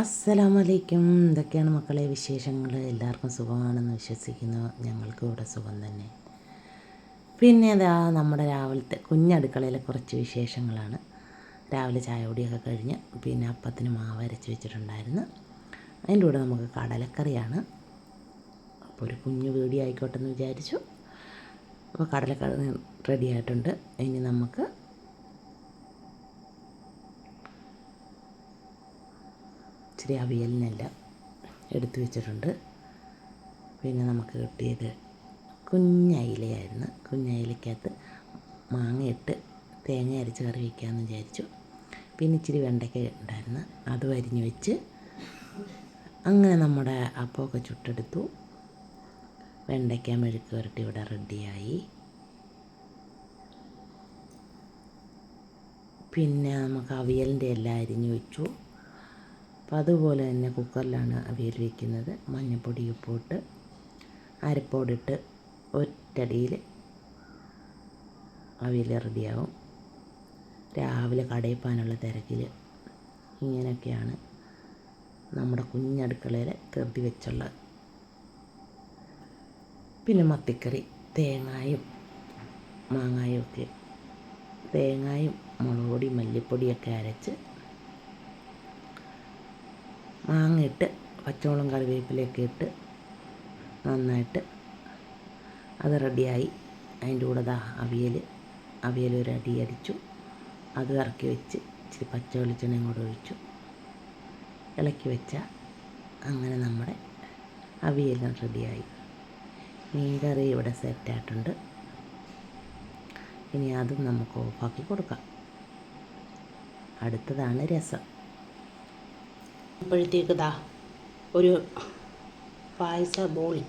അസ്സലാമലൈക്കും. എന്തൊക്കെയാണ് മക്കളെ വിശേഷങ്ങൾ എല്ലാവർക്കും സുഖമാണെന്ന് വിശ്വസിക്കുന്നു. ഞങ്ങൾക്കും ഇവിടെ സുഖം തന്നെ. പിന്നെ അതാ നമ്മുടെ രാവിലത്തെ കുഞ്ഞടുക്കളയിലെ കുറച്ച് വിശേഷങ്ങളാണ്. രാവിലെ ചായ കുടിയൊക്കെ കഴിഞ്ഞ് പിന്നെ അപ്പത്തിന് മാവ് അരച്ച് വെച്ചിട്ടുണ്ടായിരുന്നു. അതിന്റെ കൂടെ നമുക്ക് കടലക്കറിയാണ്. അപ്പോൾ ഒരു കുഞ്ഞു വീടി ആയിക്കോട്ടെ എന്ന് വിചാരിച്ചു. അപ്പോൾ കടലക്കറി റെഡി ആയിട്ടുണ്ട്. ഇനി നമുക്ക് ഇച്ചിരി അവിയലിനെല്ലാം എടുത്തു വെച്ചിട്ടുണ്ട്. പിന്നെ നമുക്ക് കിട്ടിയത് കുഞ്ഞയിലയായിരുന്നു കുഞ്ഞയിലക്കകത്ത് മാങ്ങയിട്ട് തേങ്ങ അരച്ച് കറി വയ്ക്കാമെന്ന് വിചാരിച്ചു. പിന്നെ ഇച്ചിരി വെണ്ടയ്ക്ക ഉണ്ടായിരുന്നു. അത് വരിഞ്ഞ് വെച്ച് അങ്ങനെ നമ്മുടെ അപ്പമൊക്കെ ചുട്ടെടുത്തു. വെണ്ടയ്ക്ക മെഴുക്ക് പുരട്ടി ഇവിടെ റെഡിയായി. പിന്നെ നമുക്ക് അവിയലിന്റെ എല്ലാം അരിഞ്ഞ് വെച്ചു. അപ്പം അതുപോലെ തന്നെ കുക്കറിലാണ് അവിയൽ വയ്ക്കുന്നത് മഞ്ഞൾപ്പൊടി ഉപ്പിട്ട് അരപ്പോടിട്ട് ഒറ്റടിയിൽ അവിയൽ റെഡിയാവും. രാവിലെ കടയിൽ പോകാനുള്ള തിരക്കിൽ ഇങ്ങനെയൊക്കെയാണ് നമ്മുടെ കുഞ്ഞടുക്കളയിൽ കരുതി വെച്ചുള്ള പിന്നെ മത്തിക്കറി തേങ്ങായും മാങ്ങായും ഒക്കെ. തേങ്ങായും മുളക് പൊടി മല്ലിപ്പൊടിയൊക്കെ അരച്ച് മാങ്ങ ഇട്ട് പച്ചമുളകും കറിവേപ്പിലയൊക്കെ ഇട്ട് നന്നായിട്ട് അത് റെഡിയായി. അതിന്റെ കൂടെ ദാ അവിയൽ അവിയൽ ഒരു അടി അടിച്ചു. അത് ഇറക്കി വെച്ച് ഇച്ചിരി പച്ച വെളിച്ചെണ്ണയും കൂടെ ഒഴിച്ചു. ഇളക്കി വെച്ച അങ്ങനെ നമ്മുടെ അവിയൽ റെഡിയായി. മീൻ കറി ഇവിടെ സെറ്റായിട്ടുണ്ട്. ഇനി അതും നമുക്ക് ഓഫാക്കി കൊടുക്കാം. അടുത്തതാണ് രസം. അപ്പോഴത്തേക്ക് ദാ ഒരു പായസ ബോളി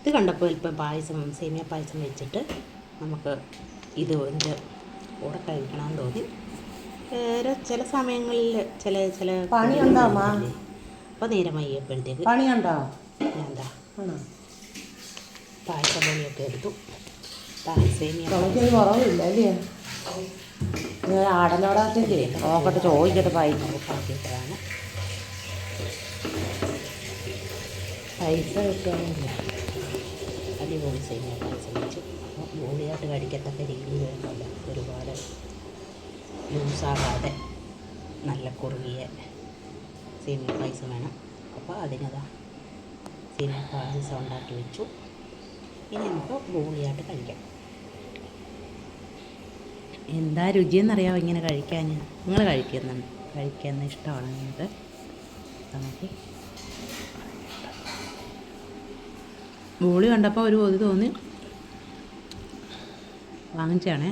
ഇത് കണ്ടപ്പോൾ ഇപ്പം പായസം സേമിയ പായസം വെച്ചിട്ട് നമുക്ക് ഇത് ഇതിന്റെ കൂടെ കഴിക്കണമെന്ന് തോന്നി. വേറെ ചില സമയങ്ങളിൽ ചില ചില പണിയുണ്ടോ? അപ്പോൾ നേരം വൈകിയപ്പോഴത്തേക്ക് പണിയുണ്ടോ? എന്താ പായസ ബോളിയൊക്കെ എടുത്തു. സേമിയ കുറവില്ല അല്ലേ? ഞാൻ ആടലോടത്തേക്ക് നോക്കട്ടെ ചോദിക്കട്ടെ പായി പാക്കിയിട്ടതാണ് പൈസ കിട്ടുകയാണെങ്കിൽ അടിപൊളി പായസം വെച്ചു. അപ്പോൾ ബോളിയായിട്ട് കഴിക്കത്തക്ക രീതിയിൽ വേണമല്ലോ ഒരുപാട്. ലൂസാകാതെ നല്ല കുറുകിയ സേമിയ പായസം വേണം. അപ്പോൾ അതിനതാ സേമിയ പായസം ഉണ്ടാക്കി വെച്ചു. ഇനി നമുക്ക് ബോളിയായിട്ട് കഴിക്കാം. എന്താ രുചിയെന്നറിയാമോ ഇങ്ങനെ കഴിക്കാൻ? നിങ്ങൾ കഴിക്കുന്നുണ്ട്? കഴിക്കുന്ന ഇഷ്ടമാണ് നിങ്ങൾക്ക്? നമുക്ക് ബോളി കണ്ടപ്പോൾ ഒരു കൊതി തോന്നി. വാങ്ങിച്ചാണേ